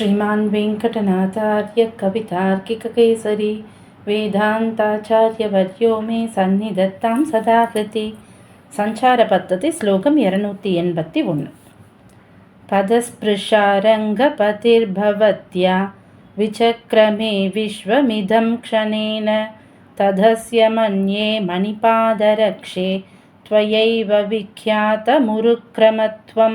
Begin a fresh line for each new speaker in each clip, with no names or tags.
श्रीमान् वेङ्कटनाचार्यकवितार्किककेसरि वेदान्ताचार्यवर्यो मे सन्निधत्तां सदाकृति। सञ्चारपद्धति श्लोकं एरनूति एम्बति ओन् पदस्पृशारङ्गपतिर्भवत्या विचक्रमे विश्वमिदं क्षणेन तथस्य मन्ये मणिपादरक्षे त्वयैव विख्यातमुरुक्रमत्वं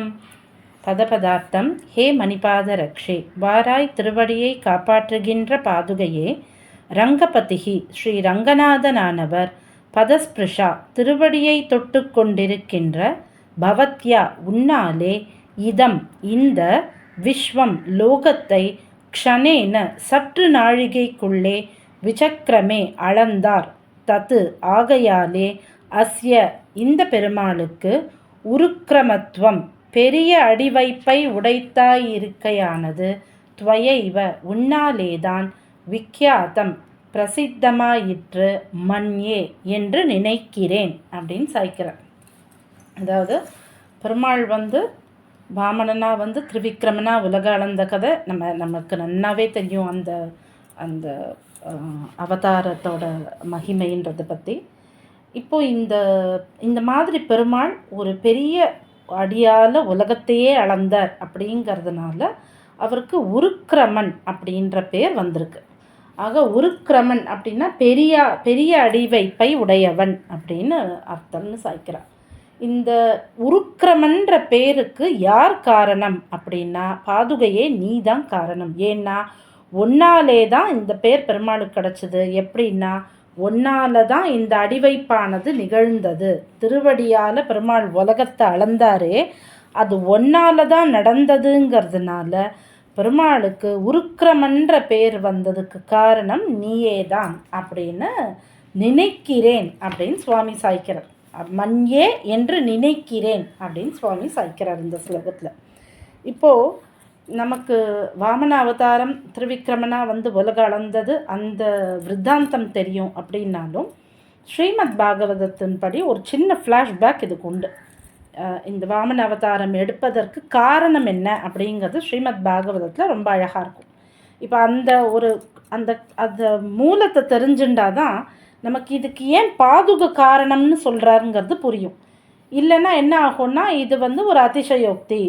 பதபதார்த்தம் ஹே மணிபாதரக்ஷே வாராய் திருவடியை காப்பாற்றுகின்ற பாதுகையே ரங்கபதிகி ஸ்ரீ ரங்கநாதனானவர் பதஸ்பிருஷா திருவடியை தொட்டு கொண்டிருக்கின்ற பவத்யா உன்னாலே இதம் இந்த விஸ்வம் லோகத்தை க்ஷணேன சற்று நாழிகைக்குள்ளே விசக்கிரமே அளந்தார். தத்து ஆகையாலே அஸ்ய இந்த பெருமாளுக்கு உருக்கிரமத்துவம் பெரிய அடிவைப்பை உடைத்தாயிருக்கையானது துவயைவ உன்னாலேதான் விக்கியாதம் பிரசித்தமாயிற்று மண்யே என்று நினைக்கிறேன் அப்படின்னு சாய்க்கிறார். அதாவது பெருமாள் வந்து வாமனனா வந்து திரிவிக்ரமனா உலக அளந்த கதை. நம்ம நமக்கு நன்னாவே தெரியும் அந்த அந்த அவதாரத்தோட மகிமைன்றதை பற்றி இப்போது இந்த இந்த மாதிரி பெருமாள் ஒரு பெரிய அடியால் உலகத்தையே அளந்தார் அப்படிங்கிறதுனால அவருக்கு உருக்கிரமன் அப்படின்ற பேர் வந்திருக்கு. ஆக உருக்கிரமன் அப்படின்னா பெரிய பெரிய அடிவைப்பை உடையவன் அப்படின்னு அர்த்தம்னு சாய்க்கிறார். இந்த உருக்கிரமன்ற பேருக்கு யார் காரணம் அப்படின்னா பாதுகையே நீ தான் காரணம். ஏன்னா ஒன்னாலே தான் இந்த பேர் பெருமாளுக்கு கிடச்சிது. எப்படின்னா ஒன்னால தான் இந்த அடிவைப்பானது நிகழ்ந்தது. திருவடியால் பெருமாள் உலகத்தை அளந்தாரே அது ஒன்னால தான் நடந்ததுங்கிறதுனால பெருமாளுக்கு உருக்கிரமன்ற பேர் வந்ததுக்கு காரணம் நீயே தான் அப்படின்னு நினைக்கிறேன் அப்படின்னு சுவாமி சாய்க்கிறார். மண்யே என்று நினைக்கிறேன் அப்படின்னு சுவாமி சாய்க்கிறார் இந்த ஸ்லோகத்தில். இப்போது நமக்கு வாமன அவதாரம் திருவிக்ரமனா வந்து உலக அளந்தது அந்த விருத்தாந்தம் தெரியும் அப்படின்னாலும் ஸ்ரீமத் பாகவதத்தின்படி ஒரு சின்ன ஃப்ளாஷ்பேக் இதுக்கு உண்டு. இந்த வாமன அவதாரம் எடுப்பதற்கு காரணம் என்ன அப்படிங்கிறது ஸ்ரீமத் பாகவதத்தில் ரொம்ப அழகாக இருக்கும். இப்போ அந்த ஒரு அந்த அந்த மூலத்தை தெரிஞ்சுட்டா தான் நமக்கு இதுக்கு ஏன் பாதுக காரணம்னு சொல்கிறாருங்கிறது புரியும். இல்லைன்னா என்ன ஆகும்னா இது வந்து ஒரு அதிசயோக்தி.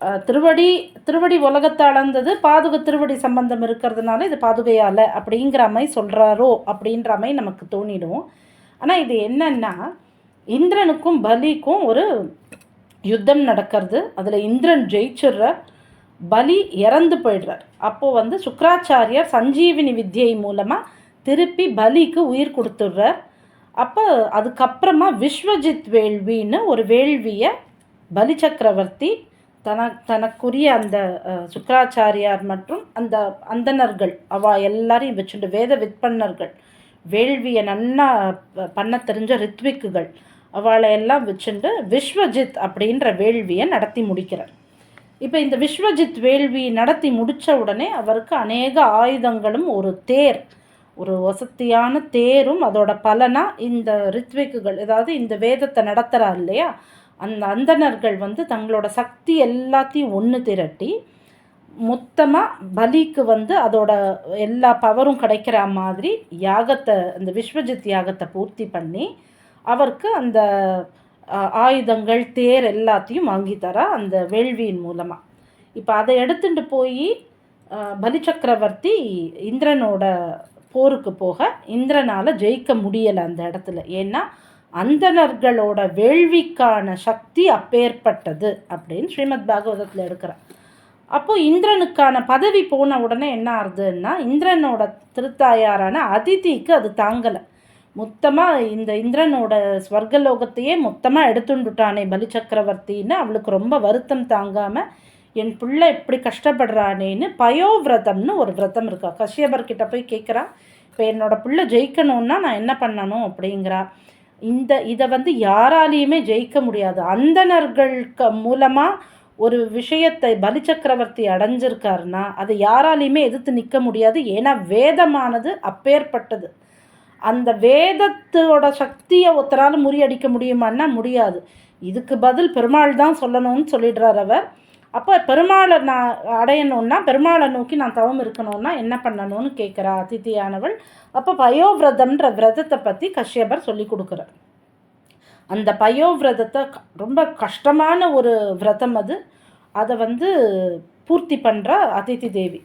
திருவடி திருவடி உலகத்தை பாதுக திருவடி சம்பந்தம் இருக்கிறதுனால இது பாதுகையால் அப்படிங்கிற மாதிரி சொல்கிறாரோ அப்படின்ற மாதிரி நமக்கு தோணிடும். ஆனால் இது என்னன்னா இந்திரனுக்கும் பலிக்கும் ஒரு யுத்தம் நடக்கிறது. அதில் இந்திரன் ஜெயிச்சிடுறார் பலி இறந்து போயிடுறார். அப்போது வந்து சுக்கராச்சாரியர் சஞ்சீவினி வித்தியை மூலமாக திருப்பி பலிக்கு உயிர் கொடுத்துட்றார். அப்போ அதுக்கப்புறமா விஸ்வஜித் வேள்வின்னு ஒரு வேள்வியை பலி சக்கரவர்த்தி தன தனக்குரிய அந்த சுக்கராச்சாரியார் மற்றும் அந்த அந்தனர்கள் அவ எல்லாரையும் வச்சுட்டு வேத விற்பன்னர்கள் வேள்வியை நன்னா பண்ண தெரிஞ்ச ரித்விக்குகள் அவளை எல்லாம் வச்சுட்டு விஸ்வஜித் அப்படின்ற வேள்வியை நடத்தி முடிக்கிறார். இப்போ இந்த விஸ்வஜித் வேள்வி நடத்தி முடித்த உடனே அவருக்கு அநேக ஆயுதங்களும் ஒரு தேர் ஒரு வசதியான தேரும் அதோட பலனாக இந்த ரித்விக்குகள் அதாவது இந்த வேதத்தை நடத்துகிறா இல்லையா? அந்த அந்தணர்கள் வந்து தங்களோட சக்தி எல்லாத்தையும் ஒன்று திரட்டி மொத்தமாக பலிக்கு வந்து அதோட எல்லா பவரும் கிடைக்கிற மாதிரி யாகத்தை அந்த விஸ்வஜித் யாகத்தை பூர்த்தி பண்ணி அவருக்கு அந்த ஆயுதங்கள் தேர் எல்லாத்தையும் வாங்கி தர அந்த வேள்வியின் மூலமாக இப்போ அதை எடுத்துட்டு போய் பலி சக்கரவர்த்தி இந்திரனோட போருக்கு போக இந்திரனால் ஜெயிக்க முடியலை அந்த இடத்துல. ஏன்னா அந்தனர்களோட வேள்விக்கான சக்தி அப்பேற்பட்டது அப்படின்னு ஸ்ரீமத் பாகவதத்தில் இருக்கிறார். அப்போது இந்திரனுக்கான பதவி போன உடனே என்ன ஆகுதுன்னா இந்திரனோட திருத்தாயாரான அதிதிக்கு அது தாங்கலை. மொத்தமாக இந்த இந்திரனோட ஸ்வர்கலோகத்தையே மொத்தமாக எடுத்துண்டுட்டானே பலி சக்கரவர்த்தின்னு அவளுக்கு ரொம்ப வருத்தம் தாங்காமல் என் பிள்ளை எப்படி கஷ்டப்படுறானேன்னு பயோவிரதம்னு ஒரு விரதம் இருக்கா? கஷ்யபர்கிட்ட போய் கேட்குறா இப்போ என்னோடய பிள்ளை ஜெயிக்கணுன்னா நான் என்ன பண்ணணும்? அப்படிங்கிறா. இந்த இதை வந்து யாராலையுமே ஜெயிக்க முடியாது. அந்தணர்களுக்கு மூலமாக ஒரு விஷயத்தை பலி சக்கரவர்த்தி அடைஞ்சிருக்காருன்னா அதை யாராலையுமே எதிர்த்து நிற்க முடியாது. ஏன்னா வேதமானது அப்பேற்பட்டது. அந்த வேதத்தோட சக்தியை ஒருத்தரால் முறியடிக்க முடியுமான்னா முடியாது. இதுக்கு பதில் பெருமாள் தான் சொல்லணும்னு சொல்லிடுறார் அவர். அப்போ பெருமாளை நான் அடையணும்னா பெருமாளை நோக்கி நான் தவம் இருக்கணும்னா என்ன பண்ணணும்னு கேட்குறா அதித்தியானவள் அப்போ பயோவிரதம்ன்ற விரதத்தை பற்றி கஷ்யபர் சொல்லி கொடுக்குறார். அந்த பயோவிரதத்தை க- ரொம்ப கஷ்டமான ஒரு விரதம் அது. அதை வந்து பூர்த்தி பண்ணுற அதித்தி தேவி.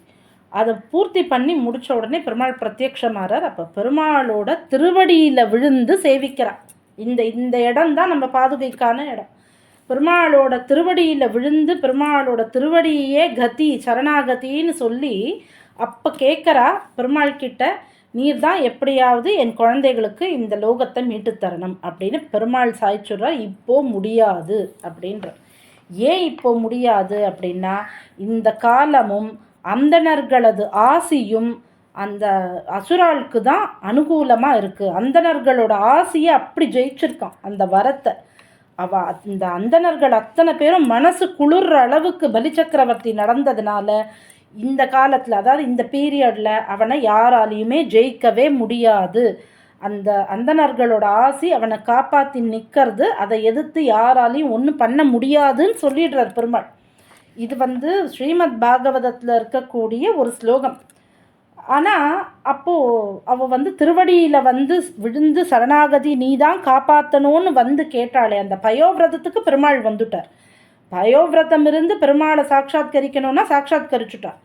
அதை பூர்த்தி பண்ணி முடித்த உடனே பெருமாள் பிரத்யக்ஷமாறார் அப்போ பெருமாளோட திருவடியில் விழுந்து சேவிக்கிறார். இந்த இந்த இடம் தான் நம்ம பாதுகைக்கான இடம். பெருமாளோட திருவடியில் விழுந்து பெருமாளோட திருவடியே கதி சரணாகதின்னு சொல்லி அப்போ கேட்குறா பெருமாள் கிட்ட நீர் தான் எப்படியாவது என் குழந்தைகளுக்கு இந்த லோகத்தை மீட்டுத் தரணும் அப்படின்னு பெருமாள் சாய்ச்சுறார் இப்போ முடியாது அப்படின்ற. ஏன் இப்போ முடியாது? அப்படின்னா இந்த காலமும் அந்தணர்களது ஆசியும் அந்த அசுராளுக்கு தான் அனுகூலமாக இருக்குது அந்தணர்களோட ஆசியை அப்படி ஜெயிச்சிருக்கான் அந்த வரத்தை. அவ இந்த அந்தணர்கள் அத்தனை பேரும் மனசு குளிர்ற அளவுக்கு பலிச்சக்கரவர்த்தி நடந்ததுனால இந்த காலத்தில் அதாவது இந்த பீரியடில் அவனை யாராலையுமே ஜெயிக்கவே முடியாது. அந்த அந்தனர்களோட ஆசி அவனை காப்பாற்றி நிற்கிறது அதை எதிர்த்து யாராலையும் ஒன்றும் பண்ண முடியாதுன்னு சொல்லிடுறார் பெருமாள். இது வந்து ஸ்ரீமத் பாகவதத்தில் இருக்கக்கூடிய ஒரு ஸ்லோகம். ஆனால் அப்போது அவள் வந்து திருவடியில் வந்து விழுந்து சரணாகதி நீ தான் காப்பாற்றணும்னு வந்து கேட்டாளே அந்த பயோவிரதத்துக்கு பெருமாள் வந்துட்டார். பயோவிரதம் இருந்து பெருமாளை சாட்சாத்கரிக்கணும்னா சாட்சாத்கரிச்சுட்டார்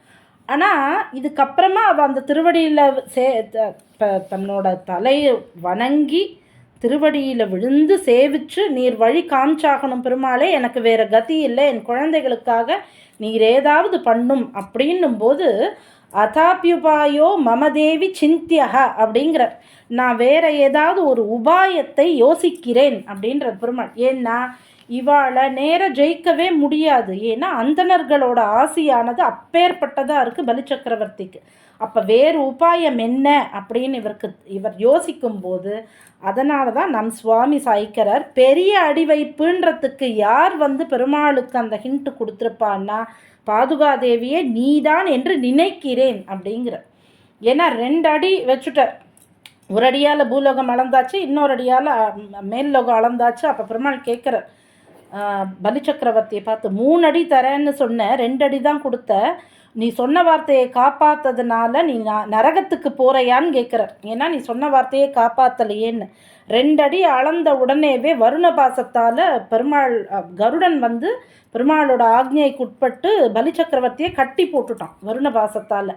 ஆனால் இதுக்கப்புறமா அவள் அந்த திருவடியில் சே த- தன்னோட தலையை வணங்கி திருவடியில் விழுந்து சேவிச்சு நீர் வழி காமிச்சாகணும் பெருமாளே எனக்கு வேறு கதி இல்லை என் குழந்தைகளுக்காக நீர் ஏதாவது பண்ணும் அப்படின்னும் போது அதாபியுபாயோ மமதேவி சிந்தியகா அப்படிங்கிற நான் வேற ஏதாவது ஒரு உபாயத்தை யோசிக்கிறேன் அப்படின்ற பெருமாள். ஏன்னா இவாளை நேர ஜெயிக்கவே முடியாது. ஏன்னா அந்தணர்களோட ஆசையானது அப்பேற்பட்டதாக இருக்குது பலிச்சக்கரவர்த்திக்கு. அப்போ வேறு உபாயம் என்ன அப்படின்னு இவருக்கு இவர் யோசிக்கும் போது அதனால தான் நம் சுவாமி சாய்க்கிறார் பெரிய அடிவைப்புன்றதுக்கு யார் வந்து பெருமாளுக்கு அந்த ஹிண்ட்டு கொடுத்துருப்பான்னா பாதுகாதேவியே நீதான் என்று நினைக்கிறேன் அப்படிங்கிற ஏன்னா ரெண்டு அடி வச்சுட்டார். ஒரு அடியால் பூலோகம் அளந்தாச்சு இன்னொரு அடியால் மேல் லோகம் அளந்தாச்சு. அப்போ பெருமாள் கேட்குறார் பலிச்சக்கரவர்த்தியை பார்த்து மூணு அடி தரேன்னு சொன்ன ரெண்டு அடி தான் கொடுத்த நீ சொன்ன வார்த்தையை காப்பாத்ததுனால நீ நரகத்துக்கு போறையான்னு கேட்குறார் ஏன்னா நீ சொன்ன வார்த்தையை காப்பாத்தலையேன்னு. ரெண்டடி அளந்த உடனேவே வருண பாசத்தால் பெருமாள் கருடன் வந்து பெருமாளோட ஆக்ஞைக்கு உட்பட்டு பலிச்சக்கரவர்த்தியை கட்டி போட்டுட்டான் வருண பாசத்தால்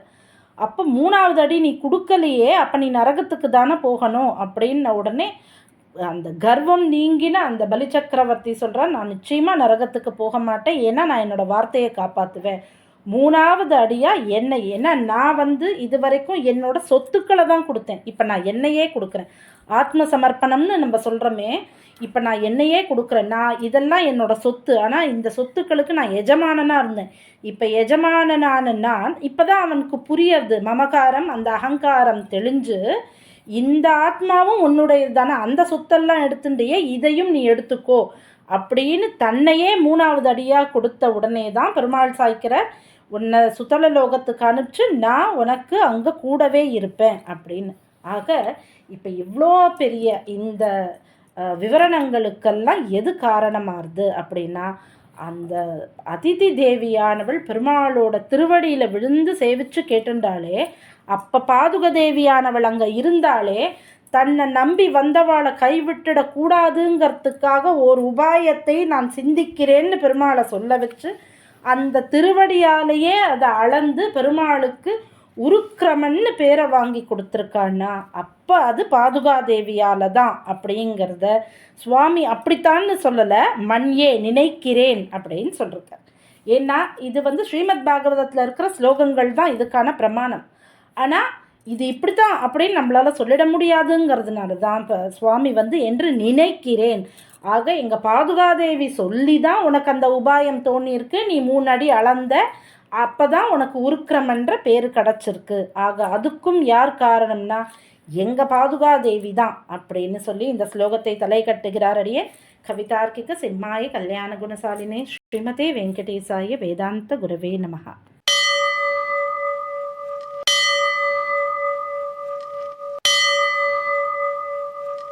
அப்போ மூணாவது அடி நீ கொடுக்கலையே அப்போ நீ நரகத்துக்கு தானே போகணும் அப்படின்ன உடனே அந்த கர்வம் நீங்கின அந்த பலி சக்கரவர்த்தி சொல்கிறான் நான் நிச்சயமாக நரகத்துக்கு போக மாட்டேன் ஏன்னா நான் என்னோடய வார்த்தையை காப்பாற்றுவேன் மூணாவது அடியாக என்னை. ஏன்னா நான் வந்து இது வரைக்கும் என்னோட சொத்துக்களை தான் கொடுத்தேன். இப்போ நான் என்னையே கொடுக்குறேன். ஆத்ம சமர்ப்பணம்னு நம்ம சொல்கிறோமே இப்போ நான் என்னையே கொடுக்குறேன். நான் இதெல்லாம் என்னோட சொத்து. ஆனால் இந்த சொத்துக்களுக்கு நான் எஜமானனாக இருந்தேன். இப்போ எஜமானனான நான் இப்போ தான் அவனுக்கு புரியறது. மமகாரம் அந்த அகங்காரம் தெளிஞ்சு இந்த ஆத்மாவும் உன்னுடையது தானே. அந்த சொத்தெல்லாம் எடுத்துட்டியே இதையும் நீ எடுத்துக்கோ. அப்படின்னு தன்னையே மூணாவது அடியாக கொடுத்த உடனே தான் பெருமாள் சாய்க்கிற உன்னை சுத்தல லோகத்துக்கு அனுப்பிச்சு நான் உனக்கு அங்கே கூடவே இருப்பேன் அப்படின்னு. ஆக இப்போ இவ்வளோ பெரிய இந்த விவரணங்களுக்கெல்லாம் எது காரணமாகுது அப்படின்னா அந்த அதிதி தேவியானவள் பெருமாளோட திருவடியில் விழுந்து சேவிச்சு கேட்டுண்டாலே அப்போ பாதுக தேவியானவள் அங்கே இருந்தாலே தன்னை நம்பி வந்தவாளை கைவிட்டுடக்கூடாதுங்கிறதுக்காக ஒரு உபாயத்தை நான் சிந்திக்கிறேன்னு பெருமாளை சொல்ல வச்சு அந்த திருவடியாலேயே அதை அளந்து பெருமாளுக்கு உருக்கிரமன்னு பேரை வாங்கி கொடுத்துருக்கான்னா அப்போ அது பாதுகாதேவியால் தான் அப்படிங்கிறத சுவாமி அப்படித்தான்னு சொல்லலை மண்யே நினைக்கிறேன் அப்படின்னு சொல்லியிருக்கார் ஏன்னா இது வந்து ஸ்ரீமத் பாகவதத்தில் இருக்கிற ஸ்லோகங்கள் தான் இதுக்கான பிரமாணம். ஆனால் இது இப்படி தான் அப்படின்னு நம்மளால் சொல்லிட முடியாதுங்கிறதுனால தான் இப்போ சுவாமி வந்து என்று நினைக்கிறேன். ஆக எங்கள் பாதுகாதேவி சொல்லி தான் உனக்கு அந்த உபாயம் தோணியிருக்கு. நீ மூணு அடி அளந்த அப்போ தான் உனக்கு உருக்கிரமன்ற பேர் கிடச்சிருக்கு. ஆக அதுக்கும் யார் காரணம்னா எங்கள் பாதுகாதேவி தான் அப்படின்னு சொல்லி இந்த ஸ்லோகத்தை தலை கட்டுகிறார் அடியே. கவிதார்க்கிக சிம்மாய கல்யாண குணசாலினே ஸ்ரீமதே வெங்கடேசாய வேதாந்த குரவே நமகா